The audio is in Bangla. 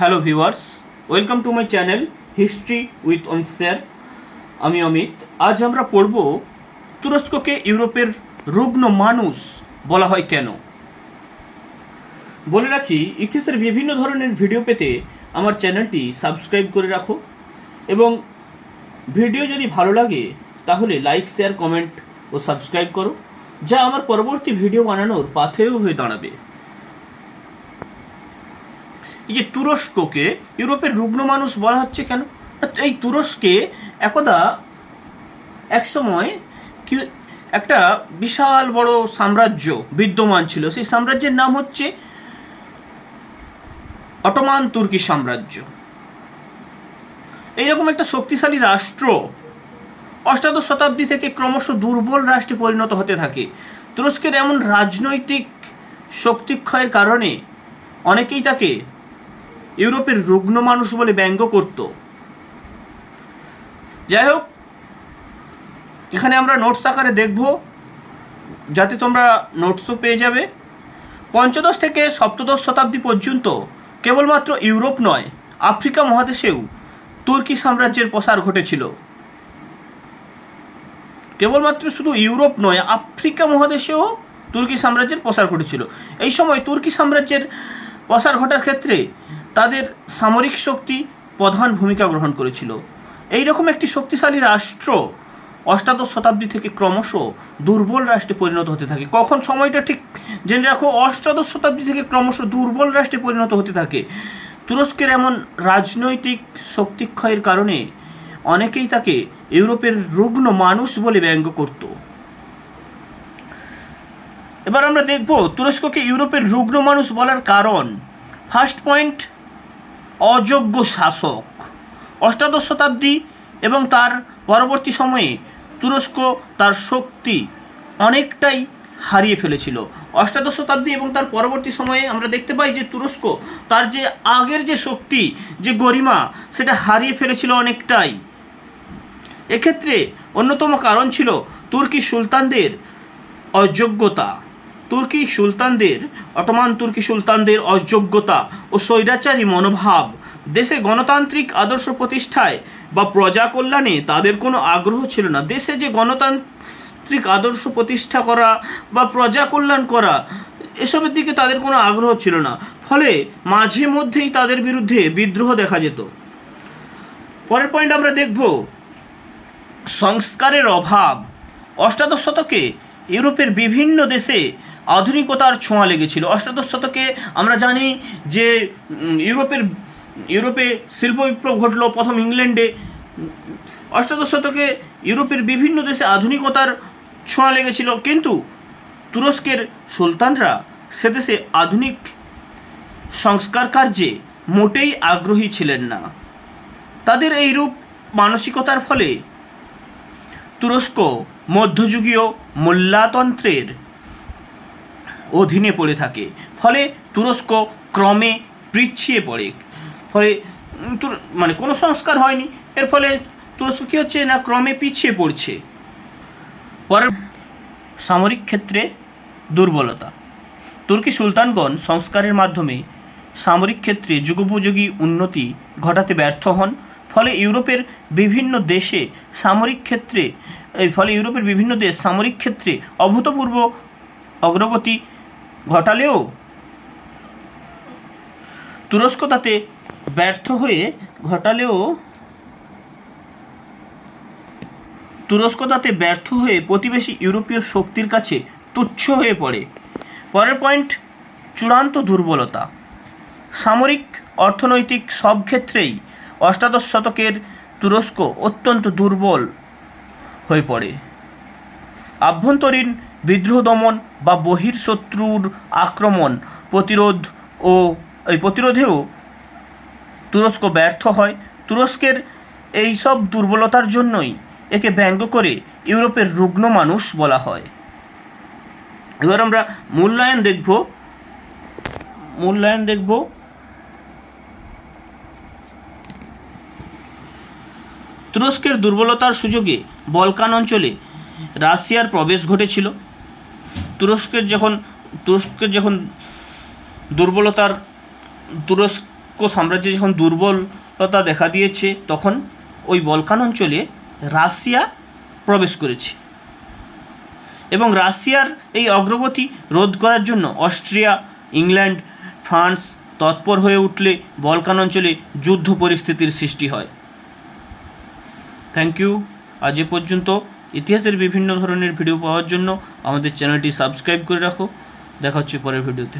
Hello viewers welcome to my channel history with Amit sir আমি অমিত। আজ আমরা পড়ব তুরস্ককে ইউরোপের রুগ্ন মানুষ বলা হয় কেন? বলে রাখি, ইতিহাসের বিভিন্ন ধরনের ভিডিও পেতে আমার চ্যানেলটি সাবস্ক্রাইব করে রাখো এবং ভিডিও যদি ভালো লাগে, তাহলে লাইক শেয়ার কমেন্ট ও সাবস্ক্রাইব করো, যা আমার পরবর্তী ভিডিও বানানোর পাথেয় হয়ে দাঁড়াবে। এই যে তুরস্ককে ইউরোপের রুগ্ন মানুষ বলা হচ্ছে কেন? এই তুরস্কে একদা একসময় কি একটা বিশাল বড় সাম্রাজ্য বিদ্যমান ছিল। সেই সাম্রাজ্যের নাম হচ্ছে অটোমান তুর্কি সাম্রাজ্য। এইরকম একটা শক্তিশালী রাষ্ট্র অষ্টাদশ শতাব্দী থেকে ক্রমশ দুর্বল রাষ্ট্রে পরিণত হতে থাকে। তুরস্কের এমন রাজনৈতিক শক্তিক্ষয়ের কারণে অনেকেই তাকে ইউরোপের রুগ্ন মানুষ বলে ব্যঙ্গ করত। যাই হোক, এখানে আমরা নোটস আকারে দেখব, যাতে তোমরা নোটসও পেয়ে যাবে। পঞ্চদশ থেকে সপ্তদশ শতাব্দী পর্যন্ত কেবলমাত্র ইউরোপ নয়, আফ্রিকা মহাদেশেও তুর্কি সাম্রাজ্যের প্রসার ঘটেছিল। কেবলমাত্র শুধু ইউরোপ নয়, আফ্রিকা মহাদেশেও তুর্কি সাম্রাজ্যের প্রসার ঘটেছিল। এই সময় তুর্কি সাম্রাজ্যের প্রসার ঘটার ক্ষেত্রে তাদের সামরিক শক্তি প্রধান ভূমিকা গ্রহণ করেছিল। এই রকম একটি শক্তিশালী রাষ্ট্র অষ্টাদশ শতাব্দী থেকে ক্রমশ দুর্বল রাষ্ট্রে পরিণত হতে থাকে। কখন সময়টা ঠিক? জেনে রাখো, অষ্টাদশ শতাব্দী থেকে ক্রমশ দুর্বল রাষ্ট্রে পরিণত হতে থাকে। তুরস্কের এমন রাজনৈতিক শক্তিক্ষয়ের কারণে অনেকেই তাকে ইউরোপের রুগ্ন মানুষ বলে ব্যঙ্গ করত। এবার আমরা দেখব তুরস্ককে ইউরোপের রুগ্ন মানুষ বলার কারণ। ফার্স্ট পয়েন্ট অযোগ্য শাসক। অষ্টাদশ শতাব্দী এবং তার পরবর্তী সময়ে তুরস্ক তার শক্তি অনেকটাই হারিয়ে ফেলেছিল। অষ্টাদশ শতাব্দী এবং তার পরবর্তী সময়ে আমরা দেখতে পাই যে তুরস্ক তার যে আগের যে শক্তি, যে গরিমা, সেটা হারিয়ে ফেলেছিল অনেকটাই। এক্ষেত্রে অন্যতম কারণ ছিল তুর্কি সুলতানদের অযোগ্যতা। তুর্কি সুলতানদের, অটোমান তুর্কি সুলতানদের অযোগ্যতা ও স্বৈরাচারী মনোভাব, দেশে গণতান্ত্রিক আদর্শ প্রতিষ্ঠায় বা প্রজা কল্যাণে তাদের কোনো আগ্রহ ছিল না। দেশে যে গণতান্ত্রিক আদর্শ প্রতিষ্ঠা করা বা প্রজা কল্যাণ করা, এসবের দিকে তাদের কোনো আগ্রহ ছিল না। ফলে মাঝে মধ্যেই তাদের বিরুদ্ধে বিদ্রোহ দেখা যেত। পরের পয়েন্ট আমরা দেখব, সংস্কারের অভাব। অষ্টাদশ শতকে ইউরোপের বিভিন্ন দেশে আধুনিকতার ছোঁয়া লেগেছিল। অষ্টাদশ শতকে আমরা জানি যে ইউরোপের, ইউরোপে শিল্প বিপ্লব ঘটলো, প্রথম ইংল্যান্ডে। অষ্টাদশ শতকে ইউরোপের বিভিন্ন দেশে আধুনিকতার ছোঁয়া লেগেছিল, কিন্তু তুরস্কের সুলতানরা সে দেশে আধুনিক সংস্কার কার্যে মোটেই আগ্রহী ছিলেন না। তাদের এই রূপ মানসিকতার ফলে তুরস্ক মধ্যযুগীয় মোল্লাতন্ত্রের অধীনে পড়ে থাকে। ফলে তুরস্ক ক্রমে পিছিয়ে পড়ে। ফলে মানে কোনো সংস্কার হয়নি। এর ফলে তুরস্ক কী হচ্ছে না, ক্রমে পিছিয়ে পড়ছে। পরের সামরিক ক্ষেত্রে দুর্বলতা। তুর্কি সুলতানগণ সংস্কারের মাধ্যমে সামরিক ক্ষেত্রে যুগোপযোগী উন্নতি ঘটাতে ব্যর্থ হন। ফলে ইউরোপের বিভিন্ন দেশে সামরিক ক্ষেত্রে ফলে ইউরোপের বিভিন্ন দেশ সামরিক ক্ষেত্রে অভূতপূর্ব অগ্রগতি ঘটালেও তুরস্ক তাতে ব্যর্থ হয়ে ঘটালেও তুরস্ক তাতে ব্যর্থ হয়ে প্রতিবেশী ইউরোপীয় শক্তির কাছে তুচ্ছ হয়ে পড়ে। পরের পয়েন্ট, চূড়ান্ত দুর্বলতা। সামরিক, অর্থনৈতিক সব ক্ষেত্রেই অষ্টাদশ শতকের তুরস্ক অত্যন্ত দুর্বল হয়ে পড়ে। আভ্যন্তরীণ বিদ্রোহ দমন বা বহির্শত্রুর আক্রমণ প্রতিরোধ ও, এই প্রতিরোধেও তুরস্ক ব্যর্থ হয়। তুরস্কের এই সব দুর্বলতার জন্যই একে ব্যঙ্গ করে ইউরোপের রুগ্ন মানুষ বলা হয়। এবার আমরা মূল্যায়ন দেখব। মূল্যায়ন দেখব। তুরস্কের দুর্বলতার সুযোগে বলকান অঞ্চলে রাশিয়ার প্রবেশ ঘটেছিল। তুরস্কের যখন তুরস্কের যখন দুর্বলতার, তুরস্ক সাম্রাজ্যে যখন দুর্বলতা দেখা দিয়েছে, তখন ওই বলকান অঞ্চলে রাশিয়া প্রবেশ করেছে। এবং রাশিয়ার এই অগ্রগতি রোধ করার জন্য অস্ট্রিয়া, ইংল্যান্ড, ফ্রান্স তৎপর হয়ে উঠলে বলকান অঞ্চলে যুদ্ধ পরিস্থিতির সৃষ্টি হয়। থ্যাংক ইউ আজ এ পর্যন্ত। ইতিহাসের বিভিন্ন ধরনের ভিডিও পাওয়ার জন্য আমাদের চ্যানেলটি সাবস্ক্রাইব করে রাখো। দেখা হচ্ছে পরের ভিডিওতে